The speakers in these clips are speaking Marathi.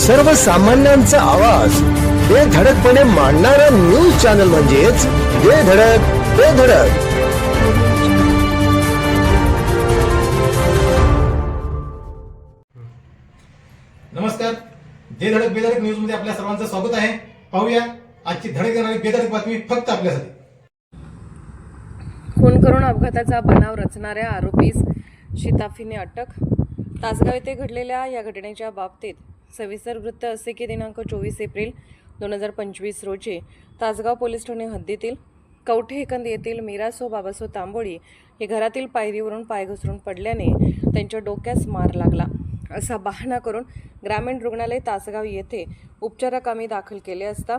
सर्वसामान्यांचा आवाज. बेधडकपणे मांडणारा न्यूज चॅनल म्हणजेच बेधडक बेधडक नमस्कार. जे धडक बेधडक न्यूजमध्ये आपल्या सर्वांचं स्वागत आहे. पाहूया आजची धडक देणारी बेधडक बातमी फक्त आपल्यासाठी. खून करून अपघाताचा बनाव रचणाऱ्या आरोपीस शिताफीने अटक. तासगाव येथे घडलेल्या या घटनेच्या बाबतीत सविस्तर वृत्त असे की दिनांक चोवीस एप्रिल दोन हजार पंचवीस रोजी तासगाव पोलीस ठाणे हद्दीतील कवठे एकंद येथील मीरासो बाबासो तांबोळी हे घरातील पायरीवरून पाय घसरून पडल्याने त्यांच्या डोक्यास मार लागला. असा बहाणा करून ग्रामीण रुग्णालय तासगाव येथे उपचाराकामी दाखल केले असता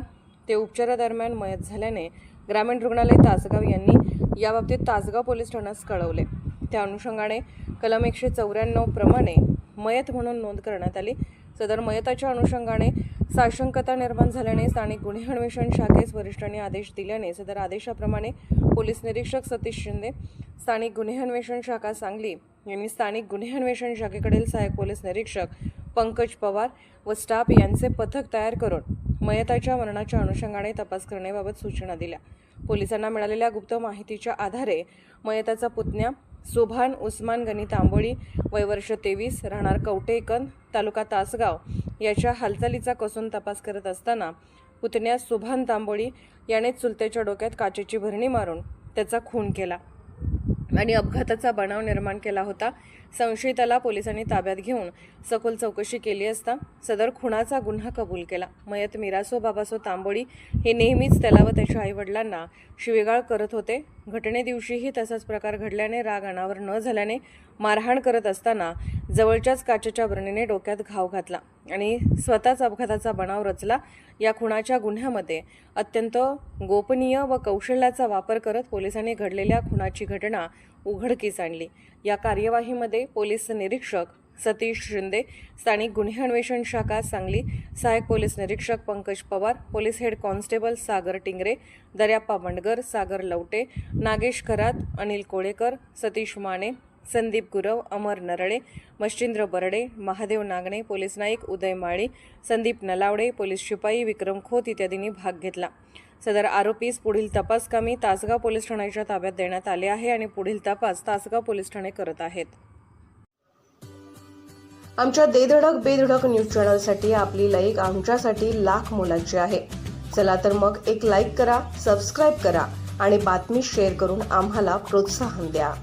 ते उपचारादरम्यान मयत झाल्याने ग्रामीण रुग्णालय तासगाव यांनी याबाबतीत तासगाव पोलीस ठाण्यास कळवले. त्या अनुषंगाने कलम एकशे चौऱ्याण्णव प्रमाणे मयत म्हणून नोंद करण्यात आली. सदर मयताच्या अनुषंगाने साशंकता निर्माण झाल्याने स्थानिक गुन्हे अन्वेषण शाखेस वरिष्ठांनी आदेश दिल्याने सदर आदेशाप्रमाणे पोलीस निरीक्षक सतीश शिंदे स्थानिक गुन्हे अन्वेषण शाखा सांगली यांनी स्थानिक गुन्हे अन्वेषण शाखेकडील सहाय्यक पोलीस निरीक्षक पंकज पवार व स्टाफ यांचे पथक तयार करून मयताच्या मरणाच्या अनुषंगाने तपास करण्याबाबत सूचना दिल्या. पोलिसांना मिळालेल्या गुप्त माहितीच्या आधारे मयताचा पुतण्या सुभान उस्मान गनी तांबोळी वय वर्ष तेवीस राहणार कवटेकन तालुका तासगाव. याच्या हालचालीचा कसून तपास करत असताना पुतण्या सुभान तांबोळी याने चुलत्याच्या डोक्यात काचेची भरणी मारून त्याचा खून केला. आणि अपघाताचा बनाव निर्माण केला होता. संशयिताला पोलिसांनी ताब्यात घेऊन सखोल चौकशी केली असता सदर खुणाचा गुन्हा कबूल केला. मयत मिरासो बाबासो तांबोळी हे नेहमीच त्याला व त्याच्या आईवडिलांना शिवेगाळ करत होते. घटनेदिवशीही तसाच प्रकार घडल्याने राग अनावर न झाल्याने मारहाण करत असताना जवळच्याच काचेच्या बरणीने डोक्यात घाव घातला आणि स्वतःच अपघाताचा बनाव रचला. या खुणाच्या गुन्ह्यामध्ये अत्यंत गोपनीय व कौशल्याचा वापर करत पोलिसांनी घडलेल्या खुणाची घटना उघडकीस आणली. या कार्यवाहीमध्ये पोलीस निरीक्षक सतीश शिंदे स्थानिक गुन्हे अन्वेषण शाखा सांगली सहाय्यक पोलीस निरीक्षक Pankaj Pawar police head constable Sagar Tingre Daryappa Mandgar Sagar Lavate Nagesh Kharat Anil Kolekar Satish Mane Sandeep Gurav Amar Narale Machhindra Barde Mahadev Nagane police Naik Uday Mali Sandeep Nalawade police शिपाई विक्रम खोत इत्यादींनी भाग घेतला. सदर आरोपीस पुढील तपासकामी तासगाव पोलीस ठाण्याच्या ताब्यात देण्यात आले आहे आणि पुढील तपास तासगाव पोलीस ठाणे करत आहेत. आमच्या देधडक बेधडक न्यूज चॅनलसाठी आपली लाईक आमच्यासाठी लाख मोलाची आहे. चला तर मग एक लाईक करा सबस्क्राईब करा आणि बातमी शेअर करून आम्हाला प्रोत्साहन द्या.